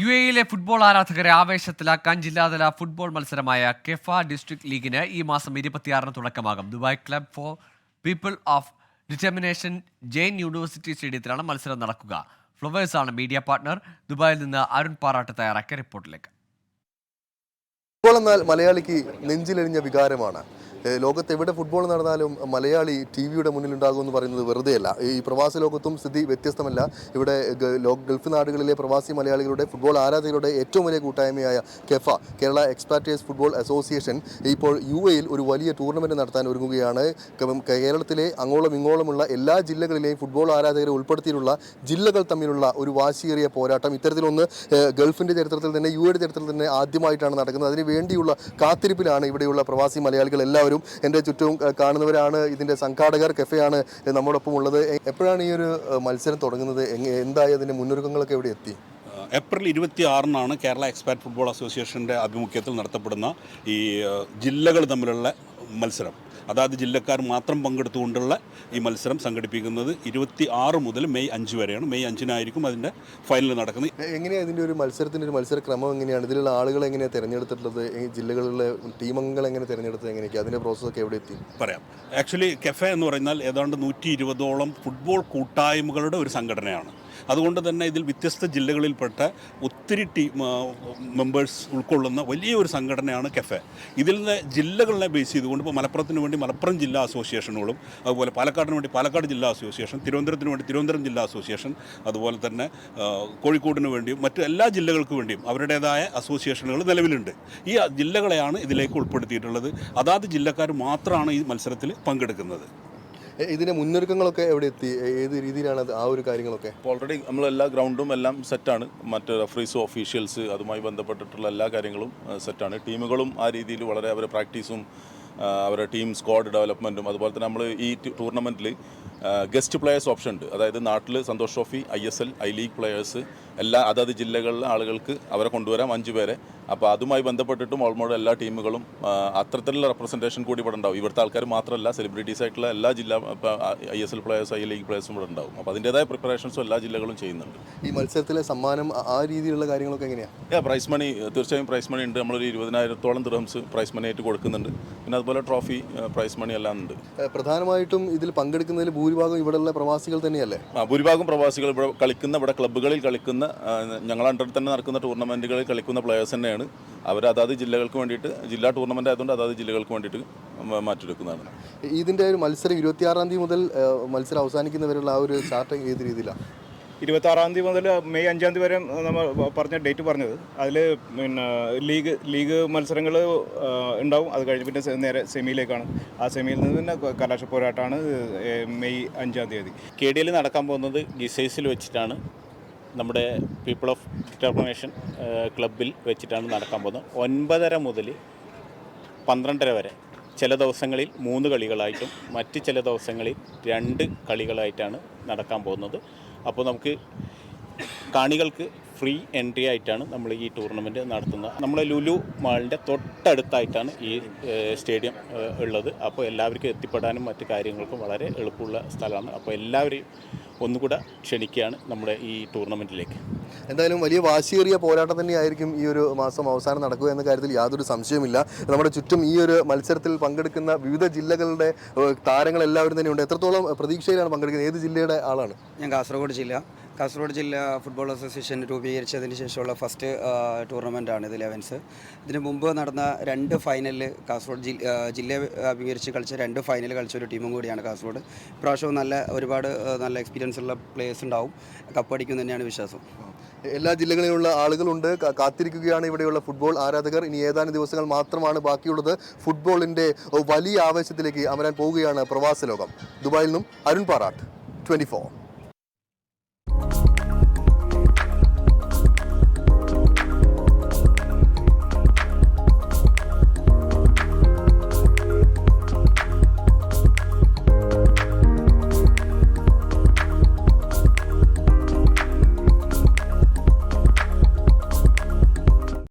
U എയിലെ football ആരാധകരെ ആവേശത്തിലാക്കാൻ ജില്ലാതല ഫുട്ബോൾ മത്സരമായ കെഫ ഡിസ്ട്രിക്ട് ലീഗിന് ഈ മാസം ഇരുപത്തിയാറിന് തുടക്കമാകും. Dubai club for people of determination Jain university സ്റ്റേഡിയത്തിലാണ് മത്സരം നടക്കുക. ഫ്ലവേഴ്സ് ആണ് മീഡിയ പാർട്ണർ ദുബായിൽ നിന്ന് അരുൺ പാറാട്ട് തയ്യാറാക്കിയ റിപ്പോർട്ടിലേക്ക്. ഫുട്ബോൾ എന്നാൽ മലയാളിക്ക് നെഞ്ചിലെറിഞ്ഞ വികാരമാണ്. ലോകത്ത് എവിടെ ഫുട്ബോൾ നടന്നാലും മലയാളി ടി വിയുടെ മുന്നിലുണ്ടാകുമെന്ന് പറയുന്നത് വെറുതെയല്ല. ഈ പ്രവാസി ലോകത്തും സ്ഥിതി വ്യത്യസ്തമല്ല. ഇവിടെ ഗൾഫ് നാടുകളിലെ പ്രവാസി മലയാളികളുടെ ഫുട്ബോൾ ആരാധകരുടെ ഏറ്റവും വലിയ കൂട്ടായ്മയായ KEFA Kerala expats football association ഇപ്പോൾ യു എയിൽ ഒരു വലിയ ടൂർണമെന്റ് നടത്താൻ ഒരുങ്ങുകയാണ്. കേരളത്തിലെ അങ്ങോളം ഇങ്ങോളമുള്ള എല്ലാ ജില്ലകളിലെയും ഫുട്ബോൾ ആരാധകരെ ഉൾപ്പെടുത്തിയിട്ടുള്ള ജില്ലകൾ തമ്മിലുള്ള ഒരു വാശിയേറിയ പോരാട്ടം. ഇത്തരത്തിലൊന്ന് ഗൾഫിന്റെ ചരിത്രത്തിൽ തന്നെ യു എയുടെ ചരിത്രത്തിൽ തന്നെ ആദ്യമായിട്ടാണ് നടക്കുന്നത്. അതിന് വേണ്ടിയുള്ള കാത്തിരിപ്പിലാണ് ഇവിടെയുള്ള പ്രവാസി മലയാളികൾ എല്ലാവരും എന്റെ ചുറ്റും കാണുന്നവരാണ്. ഇതിന്റെ സംഘാടകർ കെഫയാണ് നമ്മോടൊപ്പം ഉള്ളത്. എപ്പോഴാണ് ഈ ഒരു മത്സരം തുടങ്ങുന്നത്? എന്തായി അതിന്റെ മുന്നൊരുക്കങ്ങളൊക്കെ എവിടെ എത്തി? ഏപ്രിൽ ഇരുപത്തി ആറിനാണ് കേരള എക്സ്പാറ്റ് ഫുട്ബോൾ അസോസിയേഷന്റെ ആഭിമുഖ്യത്തിൽ നടത്തപ്പെടുന്ന ഈ ജില്ലകൾ തമ്മിലുള്ള മത്സരം. അതായത് ജില്ലക്കാർ മാത്രം പങ്കെടുത്തുകൊണ്ടുള്ള ഈ മത്സരം സംഘടിപ്പിക്കുന്നത് ഇരുപത്തി ആറ് മുതൽ മെയ് അഞ്ച് വരെയാണ്. മെയ് അഞ്ചിനായിരിക്കും അതിന്റെ ഫൈനൽ നടക്കുന്നത്. എങ്ങനെയാണ് ഇതിന്റെ ഒരു മത്സരത്തിന്റെ ഒരു മത്സര ക്രമം എങ്ങനെയാണ്? ഇതിലുള്ള ആളുകളെ എങ്ങനെയാണ് തിരഞ്ഞെടുത്തിട്ടുള്ളത്? ഈ ജില്ലകളിലെ ടീമംഗങ്ങൾ എങ്ങനെ തിരഞ്ഞെടുത്തത്? എങ്ങനെയൊക്കെ? അതിന്റെ പ്രോസസ്സൊക്കെ എവിടെ എത്തി? പറയാം. ആക്ച്വലി കെഫെ എന്ന് പറഞ്ഞാൽ ഏതാണ്ട് നൂറ്റി ഇരുപതോളം ഫുട്ബോൾ കൂട്ടായ്മകളുടെ ഒരു സംഘടനയാണ്. അതുകൊണ്ട് തന്നെ ഇതിൽ വ്യത്യസ്ത ജില്ലകളിൽപ്പെട്ട ഒത്തിരി ടീം മെമ്പേഴ്സ് ഉൾക്കൊള്ളുന്ന വലിയൊരു സംഘടനയാണ് കെഫെ. ഇതിൽ നിന്ന് ജില്ലകളെ ബേസ് ചെയ്തുകൊണ്ട് ഇപ്പോൾ മലപ്പുറത്തിന് വേണ്ടി മലപ്പുറം ജില്ലാ അസോസിയേഷനുകളും അതുപോലെ പാലക്കാടിന് വേണ്ടി പാലക്കാട് ജില്ലാ അസോസിയേഷൻ തിരുവനന്തപുരത്തിന് വേണ്ടി തിരുവനന്തപുരം ജില്ലാ അസോസിയേഷൻ അതുപോലെ തന്നെ കോഴിക്കോടിന് വേണ്ടിയും മറ്റു എല്ലാ ജില്ലകൾക്ക് വേണ്ടിയും അവരുടേതായ അസോസിയേഷനുകൾ നിലവിലുണ്ട്. ഈ ജില്ലകളെയാണ് ഇതിലേക്ക് ഉൾപ്പെടുത്തിയിട്ടുള്ളത്. അതാത് ജില്ലക്കാർ മാത്രമാണ് ഈ മത്സരത്തിൽ പങ്കെടുക്കുന്നത്. ഇതിന്റെ മുന്നൊരുക്കങ്ങളൊക്കെ എവിടെ എത്തി? ഏത് രീതിയിലാണ് ആ ഒരു കാര്യങ്ങളൊക്കെ? ഓൾറെഡി നമ്മൾ എല്ലാ ഗ്രൗണ്ടും എല്ലാം സെറ്റാണ് മറ്റ് റഫറീസ് ഓഫീഷ്യൽസ് അതുമായി ബന്ധപ്പെട്ടിട്ടുള്ള എല്ലാ കാര്യങ്ങളും സെറ്റാണ് ടീമുകളും ആ രീതിയിൽ വളരെ അവരുടെ പ്രാക്ടീസും അവരുടെ ടീം സ്ക്വാഡ് ഡെവലപ്മെന്റും അതുപോലെ തന്നെ നമ്മൾ ഈ ടൂർണമെന്റിൽ ഗസ്റ്റ് പ്ലെയേഴ്സ് ഓപ്ഷൻ ഉണ്ട്. അതായത് നാട്ടിൽ Santosh trophy I S L I league players എല്ലാ അതാത് ജില്ലകളിലെ ആളുകൾക്ക് അവരെ കൊണ്ടുവരാം. അഞ്ച് പേരെ അപ്പോൾ അതുമായി ബന്ധപ്പെട്ടിട്ടും ഓൾമോസ്റ്റ് എല്ലാ ടീമുകളും അത്തരത്തിലുള്ള റെപ്രസെന്റേഷൻ കൂടി ഇവിടെ ഉണ്ടാവും. ഇവിടുത്തെ ആൾക്കാർ മാത്രമല്ല സെലിബ്രിറ്റീസ് ആയിട്ടുള്ള എല്ലാ ജില്ലാ I S L players I league പ്ലെയേഴ്സും ഇവിടെ ഉണ്ടാവും. അപ്പോൾ അതിന്റെതായ പ്രിപ്പറേഷൻസും എല്ലാ ജില്ലകളും ചെയ്യുന്നുണ്ട്. ഈ മത്സരത്തിലെ സമ്മാനം ആ- രീതിയിലുള്ള കാര്യങ്ങളൊക്കെ എങ്ങനെയാണ് പ്രൈസ് മണി തീർച്ചയായും പ്രൈസ് മണി ഉണ്ട്. നമ്മളൊരു ഇരുപതിനായിരത്തോളം ദിർഹംസ് പ്രൈസ് മണി ആയിട്ട് കൊടുക്കുന്നുണ്ട്. പിന്നെ അതുപോലെ ട്രോഫി പ്രൈസ് മണി എല്ലാം ഉണ്ട്. പ്രധാനമായിട്ടും ഇതിൽ പങ്കെടുക്കുന്നതിൽ ഭൂരിഭാഗം ഇവിടെയുള്ള പ്രവാസികൾ തന്നെയല്ലേ? ആ, ഭൂരിഭാഗം പ്രവാസികൾ ഇവിടെ കളിക്കുന്ന ഇവിടെ ക്ലബ്ബുകളിൽ കളിക്കുന്ന ഞങ്ങൾ അണ്ടർ തന്നെ നടക്കുന്ന ടൂർണമെന്റുകളിൽ കളിക്കുന്ന പ്ലെയേഴ്സ് തന്നെയാണ്. അവർ അതാത് ജില്ലകൾക്ക് വേണ്ടിയിട്ട് ജില്ലാ ടൂർണമെന്റ് ആയതുകൊണ്ട് അതാത് ജില്ലകൾക്ക് വേണ്ടിയിട്ട് മാറ്റിയെടുക്കുന്നതാണ്. ഇതിന്റെ ഒരു മത്സരം ഇരുപത്തിയാറാം തീയതി മുതൽ മത്സരം അവസാനിക്കുന്നവരുള്ള ആ ഒരു ചാർട്ട് ഏത് രീതിയിലാണ് ഇരുപത്താറാം തീയതി മുതൽ മെയ് അഞ്ചാം തീയതി വരെ നമ്മൾ പറഞ്ഞ ഡേറ്റ് പറഞ്ഞത്. അതിൽ പിന്നെ ലീഗ് ലീഗ് മത്സരങ്ങൾ ഉണ്ടാവും. അത് കഴിഞ്ഞ് പിന്നെ നേരെ സെമിയിലേക്കാണ്. ആ സെമിയിൽ നിന്ന് പിന്നെ കലാശ പോരാട്ടമാണ് മെയ് അഞ്ചാം തീയതി. കെ ഡി എൽ നടക്കാൻ പോകുന്നത് ഗിസൈസിൽ വെച്ചിട്ടാണ്. നമ്മുടെ പീപ്പിൾ ഓഫ് ഡിറ്റർമിനേഷൻ ക്ലബിൽ വെച്ചിട്ടാണ് നടക്കാൻ പോകുന്നത്. ഒൻപതര മുതൽ പന്ത്രണ്ടര വരെ ചില ദിവസങ്ങളിൽ മൂന്ന് കളികളായിട്ടും മറ്റ് ചില ദിവസങ്ങളിൽ രണ്ട് കളികളായിട്ടാണ് നടക്കാൻ പോകുന്നത്. അപ്പോൾ നമുക്ക് കാണികൾക്ക് ഫ്രീ എൻട്രി ആയിട്ടാണ് നമ്മൾ ഈ ടൂർണമെന്റ് നടത്തുന്നത്. നമ്മുടെ ലുലു മാളിന്റെ തൊട്ടടുത്തായിട്ടാണ് ഈ സ്റ്റേഡിയം ഉള്ളത്. അപ്പോൾ എല്ലാവർക്കും എത്തിപ്പെടാനും മറ്റു കാര്യങ്ങൾക്കും വളരെ എളുപ്പമുള്ള സ്ഥലമാണ്. അപ്പോൾ എല്ലാവരെയും ഒന്നുകൂടെ ക്ഷണിക്കുകയാണ് നമ്മുടെ ഈ ടൂർണമെന്റിലേക്ക് എന്തായാലും വലിയ വാശിയേറിയ പോരാട്ടം തന്നെയായിരിക്കും ഈ ഒരു മാസം അവസാനം നടക്കുക എന്ന കാര്യത്തിൽ യാതൊരു സംശയമില്ല നമ്മുടെ ചുറ്റും ഈ ഒരു മത്സരത്തിൽ പങ്കെടുക്കുന്ന വിവിധ ജില്ലകളുടെ താരങ്ങളെല്ലാവരും താരങ്ങൾ എല്ലാവരും തന്നെയുണ്ട്. എത്രത്തോളം പ്രതീക്ഷയിലാണ് പങ്കെടുക്കുന്നത്? ഏത് ജില്ലയുടെ ആളാണ്? ഞാൻ കാസർഗോഡ് ജില്ല. കാസർഗോഡ് ജില്ലാ ഫുട്ബോൾ അസോസിയേഷൻ രൂപീകരിച്ചതിന് ശേഷമുള്ള ഫസ്റ്റ് ടൂർണമെന്റാണ് ഇത് ലെവൻസ് ഇതിന് മുമ്പ് നടന്ന രണ്ട് ഫൈനലിൽ കാസർഗോഡ് ജില്ല ആ, ജില്ലയെ അഭിമുഖീകരിച്ച് കളിച്ച രണ്ട് ഫൈനൽ കളിച്ച ഒരു ടീമും കൂടിയാണ് കാസർഗോഡ്. ഇപ്രാവശ്യവും നല്ല ഒരുപാട് നല്ല എക്സ്പീരിയൻസ് ഉള്ള പ്ലേയേഴ്സ് ഉണ്ടാവും. കപ്പടിക്കും തന്നെയാണ് വിശ്വാസം. എല്ലാ ജില്ലകളിലുള്ള ആളുകളുണ്ട്. കാത്തിരിക്കുകയാണ് ഇവിടെയുള്ള ഫുട്ബോൾ ആരാധകർ. ഇനി ഏതാനും ദിവസങ്ങൾ മാത്രമാണ് ബാക്കിയുള്ളത്. ഫുട്ബോളിന്റെ വലിയ ആവേശത്തിലേക്ക് അമരാൻ പോവുകയാണ് പ്രവാസ ലോകം. ദുബായിൽ നിന്നും അരുൺ പാറാട്ട് ട്വന്റി